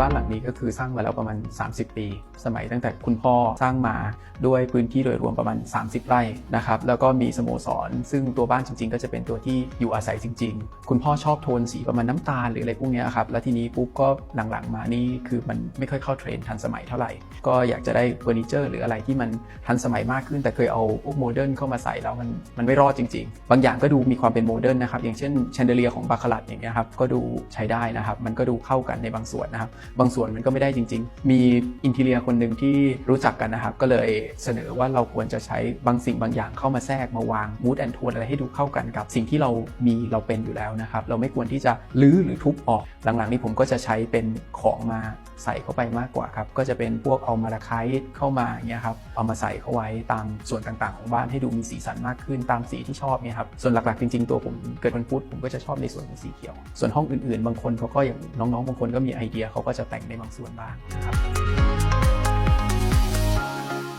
บ้านหลังนี้ก็คือสร้างมาแล้วประมาณ 30 ปี สมัยตั้งแต่คุณพ่อสร้างมาด้วยพื้นที่โดยรวมประมาณ 30 ไร่นะครับแล้วก็มีสโมสร ซึ่งตัวบ้านจริง ๆ ก็จะเป็นตัวที่อยู่อาศัยจริง ๆ คุณพ่อชอบโทนสีประมาณน้ำตาลหรืออะไรพวกนี้ครับแล้วทีนี้ปุ๊บก็หลังๆมานี่คือมันไม่ค่อยเข้าเทรนด์ทันสมัยเท่าไหร่ ก็อยากจะได้เฟอร์นิเจอร์หรืออะไรที่มันทันสมัยมากขึ้น แต่เคยเอาพวกโมเดิร์นเข้ามาใส่แล้วมันมันไม่รอดจริง ๆ บางอย่างก็ดูมีความเป็นโมเดิร์นนะครับอย่างเช่นแชนเดเลียของบาคาลัดอย่างเงี้ยครับก็ดูใช้ได้นะครับมันก็ดูเข้ากันในบางส่วนนะครับบางส่วนมันก็ไม่ได้จริง ๆ มีอินเทเลียคนหนึ่งที่รู้จักกันนะครับ ก็เลยเสนอว่าเราควรจะใช้บางสิ่งบางอย่างเข้ามาแทรกมาวางมูดแอนโทนอะไรให้ดูเข้ากันกับ สิ่งที่เรามีเราเป็นอยู่แล้วนะครับ เราไม่ควรที่จะลื้อหรือทุบออกหลังๆนี้ผมก็จะใช้เป็นของมาใส่เข้าไปมากกว่าครับ ก็จะเป็นพวกเอามาระไคายเข้ามาอย่างเงี้ยครับเอามาใส่เข้าไว้ตามส่วนต่างๆ ของบ้านให้ดูมีสีสันมากขึ้นตามสีที่ชอบเนี่ยครับส่วนหลักๆจริงๆตัวผมเกิดวันพุธผมก็จะชอบในส่วนของสีเขียว ส่วนห้องอื่นๆ บางคนเขาก็อย่างน้องๆบางคนก็มีไอเดียเขาก็จะแต่งในบางส่วนบ้างนะครับ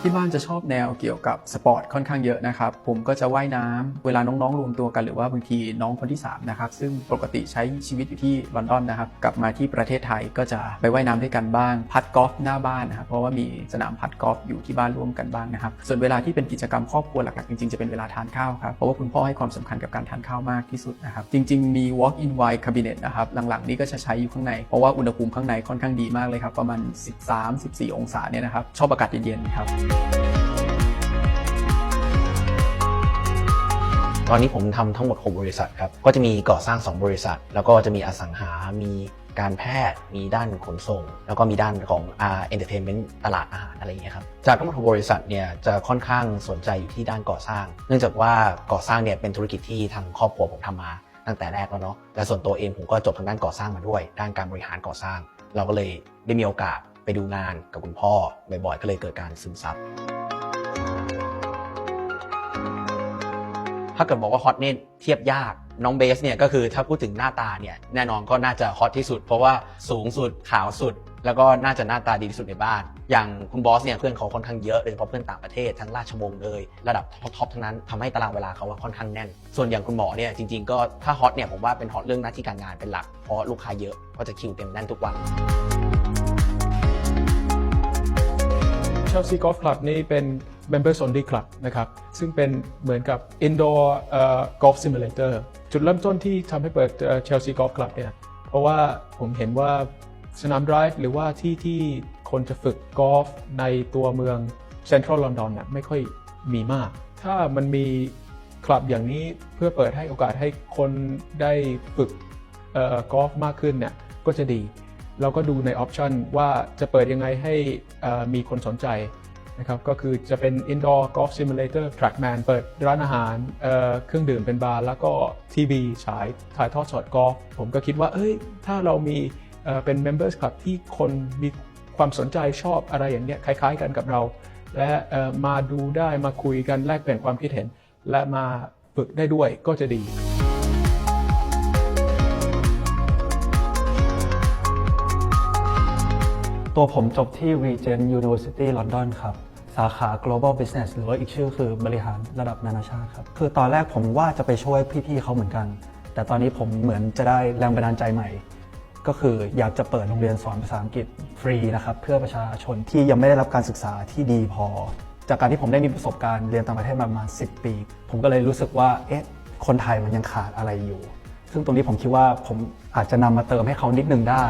ที่บ้านจะชอบแนวเกี่ยวกับสปอร์ตค่อนข้างเยอะนะครับ ผมก็จะว่ายน้ำเวลาน้องๆ รวมตัวกันหรือว่าบางทีน้องคนที่ 3 นะครับ ซึ่งปกติใช้ชีวิตอยู่ที่ลอนดอนนะครับ กลับมาที่ประเทศไทยก็จะไปว่ายน้ำด้วยกันบ้าง พัดกอล์ฟหน้าบ้านนะครับ เพราะว่ามีสนามพัดกอล์ฟอยู่ที่บ้านร่วมกันบ้างนะครับ ส่วนเวลาที่เป็นกิจกรรมครอบครัวหลักๆ จริงๆ จะเป็นเวลาทานข้าวครับ เพราะว่าคุณพ่อให้ความสำคัญกับการทานข้าวมากที่สุดนะครับ จริง ๆ มี walk in wine cabinet นะครับ หลังๆ นี้ก็จะใช้อยู่ข้างใน เพราะว่าอุณหภูมิข้างในค่อนข้างดีมากเลยครับ ประมาณ 13-14 องศาเนี่ยนะครับ ชอบอากาศเย็นๆครับตอนนี้ผมทำทั้งหมด 6 บริษัทครับ ก็จะมีก่อสร้าง 2 บริษัท แล้วก็จะมีอสังหา มีการแพทย์ มีด้านขนส่ง แล้วก็มีด้านของอ่าเอนเตอร์เทนเมนต์ตลาดอาหารอะไรอย่างเงี้ยครับ จากทั้งหมด6บริษัทเนี่ยจะค่อนข้างสนใจอยู่ที่ด้านก่อสร้าง เนื่องจากว่าก่อสร้างเนี่ยเป็นธุรกิจที่ทางครอบครัวผมทำมาตั้งแต่แรกแล้วเนาะ และส่วนตัวเองผมก็จบทางด้านก่อสร้างมาด้วย ด้านการบริหารก่อสร้าง เราก็เลยได้มีโอกาส ไปดูงานกับคุณพ่อบ่อยๆ ก็เลยเกิดการซึมซับ ถ้าเกิดบอกว่าฮอตเนี่ยเทียบยากน้องเบสเนี่ยก็คือถ้าพูดถึงหน้าตาเนี่ยแน่นอนก็น่าจะฮอตที่สุด เพราะว่าสูงสุดขาวสุด แล้วก็น่าจะหน้าตาดีที่สุดในบ้าน อย่างคุณบอสเนี่ยเพื่อนเขาค่อนข้างเยอะโดยเฉพาะเพื่อนต่างประเทศทั้งราชวงศ์เลยระดับท็อปๆทั้งนั้นทำให้ตารางเวลาเขาอะค่อนข้างแน่น ส่วนอย่างคุณหมอเนี่ยจริงๆก็ถ้าฮอตเนี่ยผมว่าเป็นฮอตเรื่องหน้าที่การงานเป็นหลักเพราะลูกค้าเยอะก็จะคิวเต็มแน่นทุกวัน เชลซีกอล์ฟคลับนี่เป็น Members Only Club นะครับซึ่งเป็นเหมือนกับ Indoor เอ่อ Golf Simulator จุดเริ่มต้นที่ทำให้เปิดเชลซีกอล์ฟคลับเนี่ยเพราะว่าผมเห็นว่าสนามไดรฟ์หรือว่าที่ที่คนจะฝึกกอล์ฟในตัวเมืองเซ็นทรัลลอนดอนน่ะไม่ค่อยมีมาก ถ้ามันมีคลับอย่างนี้เพื่อเปิดให้โอกาสให้คนได้ฝึกเอ่อกอล์ฟมากขึ้นเนี่ยก็จะดี เราก็ดูในออปชันว่าจะเปิดยังไงให้มีคนสนใจนะครับก็คือจะเป็น indoor golf simulator trackman เปิดร้านอาหารเเครื่องดื่มเป็นบาร์ แล้วก็ทีวีฉายถ่ายทอดสดกอล์ฟผมก็คิดว่า เอ้ย ถ้าเรามีเเป็น members club ที่คนมีความสนใจชอบอะไรอย่างเนี้ยคล้ายๆกันกับเรา และมาดูได้มาคุยกันแลกเปลี่ยนความคิดเห็น และมาฝึกได้ด้วยก็จะดี ตัวผมจบที่ Regent University London ครับ สาขา Global Business หรือว่าอีกชื่อคือบริหารระดับนานาชาติครับ คือตอนแรกผมว่าจะไปช่วยพี่ๆเขาเหมือนกัน แต่ตอนนี้ผมเหมือนจะได้แรงบันดาลใจใหม่ ก็คืออยากจะเปิดโรงเรียนสอนภาษาอังกฤษฟรีนะครับ เพื่อประชาชนที่ยังไม่ได้รับการศึกษาที่ดีพอ จากการที่ผมได้มีประสบการณ์เรียนต่างประเทศมาประมาณ 10 ปี ผมก็เลยรู้สึกว่าเอ๊ะคนไทยมันยังขาดอะไรอยู่ ซึ่งตรงนี้ผมคิดว่าผมอาจจะนำมาเติมให้เขานิดนึงได้